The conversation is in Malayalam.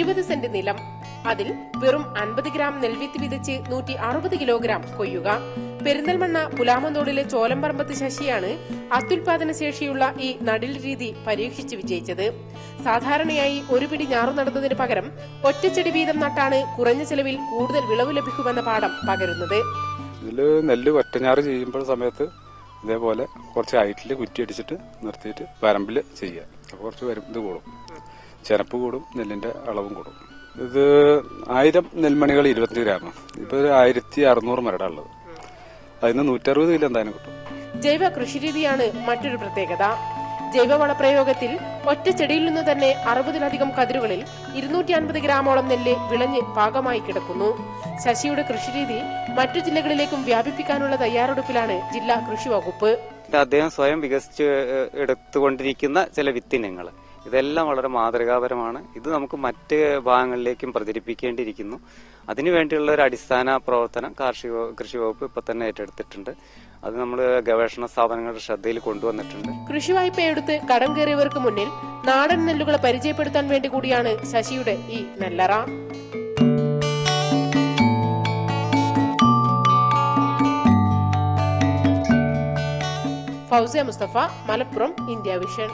നിലം. അതിൽ വെറും അൻപത് ഗ്രാം നെൽവിത്ത് വിതച്ച് നൂറ്റി അറുപത് കിലോഗ്രാം കൊയ്യുക. പെരിന്തൽമണ്ണ പുലാമന്തോടിലെ ചോലമ്പറമ്പത്ത് ശശിയാണ് അത്യുൽപാദന ശേഷിയുള്ള ഈ നടിൽ രീതി പരീക്ഷിച്ച് വിജയിച്ചത്. സാധാരണയായി ഒരു പിടി ഞാറു നടുന്നതിന് പകരം ഒറ്റച്ചെടി വീതം നട്ടാണ് കുറഞ്ഞ ചെലവിൽ കൂടുതൽ വിളവ് ലഭിക്കുമെന്ന പാഠം പകരുന്നത്. ഇതിൽ നെല്ല് ഒറ്റഞ്ഞാറ് ചെയ്യുമ്പോൾ സമയത്ത് ഇതേപോലെ കുറച്ച് ഹൈറ്റിൽ കുറ്റി അടിച്ചിട്ട് നിർത്തിയിട്ട് വരമ്പിൽ ചെയ്യുക. അപ്പോൾ കുറച്ച് വരും ഇത് കൂടും. ചെനപ്പ് കൂടും നെല്ലിന്റെ അളവും കൂടും. ഇത് ആയിരം നെൽമണികൾ ഇരുപത്തി ഗ്രാം ഇപ്പൊ ഒരു ആയിരത്തി അറുന്നൂറ് മരടാ ഉള്ളത്. അതിന് നൂറ്ററുപത് കിലോ എന്തായാലും കിട്ടും. ജൈവ കൃഷിരീതിയാണ് മറ്റൊരു പ്രത്യേകത. ജൈവവള പ്രയോഗത്തിൽ ഒറ്റ ചെടിയിൽ നിന്ന് തന്നെ അറുപതിലധികം കതിരുകളിൽ ഇരുന്നൂറ്റി അൻപത് ഗ്രാമോളം നെല്ല് വിളഞ്ഞ് പാകമായി കിടക്കുന്നു. ശശിയുടെ കൃഷിരീതി മറ്റു ജില്ലകളിലേക്കും വ്യാപിപ്പിക്കാനുള്ള തയ്യാറെടുപ്പിലാണ് ജില്ലാ കൃഷി വകുപ്പ്. അദ്ദേഹം സ്വയം വികസിച്ച് എടുത്തുകൊണ്ടിരിക്കുന്ന ചില വിത്തിനങ്ങൾ ഇതെല്ലാം വളരെ മാതൃകാപരമാണ്. ഇത് നമുക്ക് മറ്റ് ഭാഗങ്ങളിലേക്കും പ്രചരിപ്പിക്കേണ്ടിയിരിക്കുന്നു. അതിനുവേണ്ടിയുള്ള ഒരു അടിസ്ഥാന പ്രവർത്തനം കാർഷിക കൃഷി വകുപ്പ് ഇപ്പൊ തന്നെ ഏറ്റെടുത്തിട്ടുണ്ട്. അത് നമ്മൾ ഗവേഷണ സ്ഥാപനങ്ങളുടെ ശ്രദ്ധയിൽ കൊണ്ടുവന്നിട്ടുണ്ട്. കൃഷി വായ്പ എടുത്ത് കടം കയറിയവർക്ക് മുന്നിൽ നാടൻ നെല്ലുകളെ പരിചയപ്പെടുത്താൻ വേണ്ടി കൂടിയാണ് ശശിയുടെ ഈ നെല്ലറ. Fousia Mustafa Malappuram India vision.